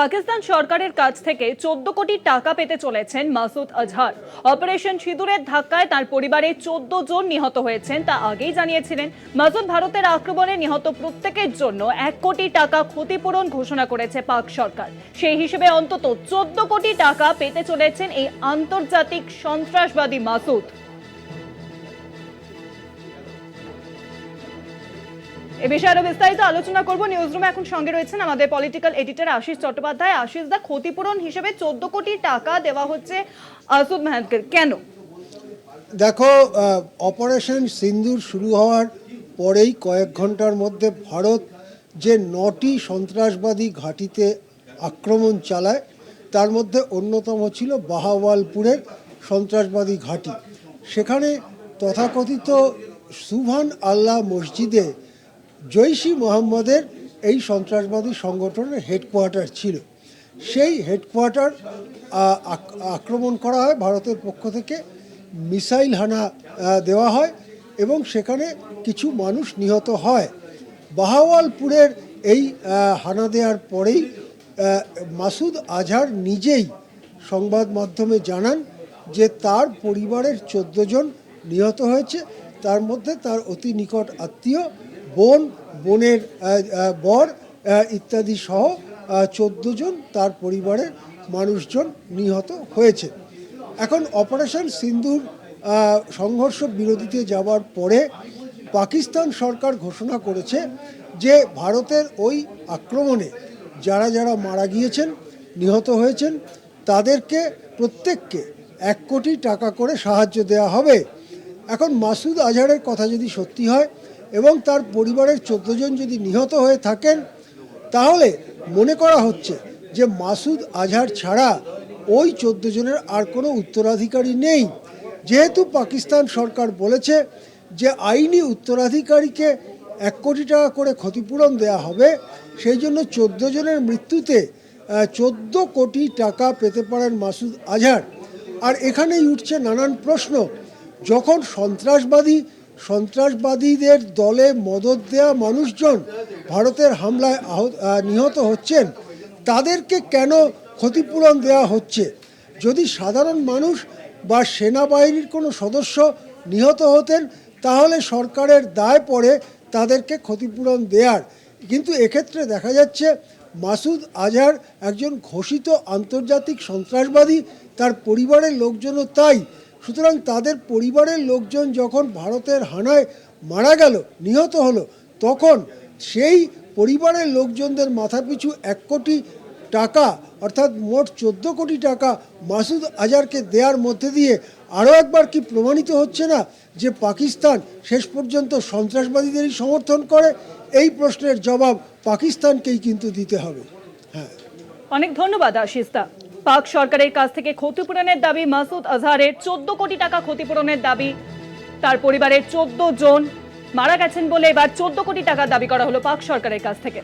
পাকিস্তান সরকারের কাছ থেকে চোদ্দ কোটি টাকা পেতে চলেছেন মাসুদ আজহার। অপারেশন সিঁদুরের ধাক্কায় তার পরিবারে চোদ্দ জন নিহত হয়েছেন তা আগেই জানিয়েছিলেন। মাসুদ ভারতের আক্রমণে নিহত প্রত্যেকের জন্য এক কোটি টাকা ক্ষতিপূরণ ঘোষণা করেছে পাক সরকার। সেই হিসেবে অন্তত চোদ্দ কোটি টাকা পেতে চলেছেন এই আন্তর্জাতিক সন্ত্রাসবাদী মাসুদ। এ বিষয়ে আরও বিস্তারিত আলোচনা করব। নিউজ রুমে এখন সঙ্গে রয়েছেন আমাদের পলিটিক্যাল এডিটর আশিস চট্টোপাধ্যায়। আশিস দা, ক্ষতিপূরণ হিসেবে চোদ্দ কোটি টাকা দেওয়া হচ্ছে আসুদ মেহাদকে কেন? দেখো অপারেশন সিন্দুর শুরু হওয়ার পরেই কয়েক ঘণ্টার মধ্যে ভারত যে নটি সন্ত্রাসবাদী ঘাঁটিতে আক্রমণ চালায়, তার মধ্যে অন্যতম ছিল বাহাওয়ালপুরের সন্ত্রাসবাদী ঘাঁটি। সেখানে তথাকথিত সুভান আল্লাহ মসজিদে জৈশি মোহাম্মদের এই সন্ত্রাসবাদী সংগঠনের হেডকোয়ার্টার ছিল। সেই হেডকোয়ার্টার আক্রমণ করা হয় ভারতের পক্ষ থেকে, মিসাইল হানা দেওয়া হয় এবং সেখানে কিছু মানুষ নিহত হয়। বাহাওয়ালপুরের এই হানা দেওয়ার পরেই মাসুদ আজহার নিজেই সংবাদ মাধ্যমে জানান যে তার পরিবারের চোদ্দ জন নিহত হয়েছে। তার মধ্যে তার অতি নিকট আত্মীয় বোন, বোনের বর ইত্যাদি সহ চোদ্দ জন তার পরিবারের মানুষজন নিহত হয়েছে। এখন অপারেশন সিন্ধুর সংঘর্ষ বিরতিতে যাওয়ার পরে পাকিস্তান সরকার ঘোষণা করেছে যে ভারতের ওই আক্রমণে যারা যারা মারা গিয়েছেন, নিহত হয়েছেন, তাদেরকে প্রত্যেককে এক কোটি টাকা করে সাহায্য দেওয়া হবে। এখন মাসুদ আজহারের কথা যদি সত্যি হয় এবং তার পরিবারের চোদ্দ জন যদি নিহত হয়ে থাকেন, তাহলে মনে করা হচ্ছে যে মাসুদ আজহার ছাড়া ওই চোদ্দ জনের আর কোনো উত্তরাধিকারী নেই। যেহেতু পাকিস্তান সরকার বলেছে যে আইনি উত্তরাধিকারীকে এক কোটি টাকা করে ক্ষতিপূরণ দেয়া হবে, সেই জন্য চোদ্দ জনের মৃত্যুতে চোদ্দ কোটি টাকা পেতে পারেন মাসুদ আজহার। আর এখানেই উঠছে নানান প্রশ্ন। যখন সন্ত্রাসবাদী সন্ত্রাসবাদীদের দলে মদত দেওয়া মানুষজন ভারতের হামলায় আহত নিহত হচ্ছেন। তাদেরকে কেন ক্ষতিপূরণ দেওয়া হচ্ছে? যদি সাধারণ মানুষ বা সেনাবাহিনীর কোনো সদস্য নিহত হতেন, তাহলে সরকারের দায় পড়ে তাদেরকে ক্ষতিপূরণ দেওয়ার কিন্তু এক্ষেত্রে দেখা যাচ্ছে, মাসুদ আজহার একজন ঘোষিত আন্তর্জাতিক সন্ত্রাসবাদী, তার পরিবারের লোকজনও তাই। সুতরাং তাদের পরিবারের লোকজন যখন ভারতের হানায় মারা গেল, নিহত হলো, তখন সেই পরিবারের লোকজনদের মাথাপিছু এক কোটি টাকা, অর্থাৎ মোট চোদ্দ কোটি টাকা মাসুদ আজারকে দেওয়ার মধ্যে দিয়ে আরও একবার কি প্রমাণিত হচ্ছে না যে পাকিস্তান শেষ পর্যন্ত সন্ত্রাসবাদীদেরই সমর্থন করে? এই প্রশ্নের জবাব পাকিস্তানকেই কিন্তু দিতে হবে। হ্যাঁ। অনেক ধন্যবাদ আশিস দা। পাক সরকারের কাছ থেকে ক্ষতিপূরণের দাবি মাসুদ আজহারের চোদ্দ কোটি টাকা ক্ষতিপূরণের দাবি। তার পরিবারের চোদ্দ জন মারা গেছেন বলে এবার চোদ্দ কোটি টাকা দাবি করা হলো পাক সরকারের কাছ থেকে।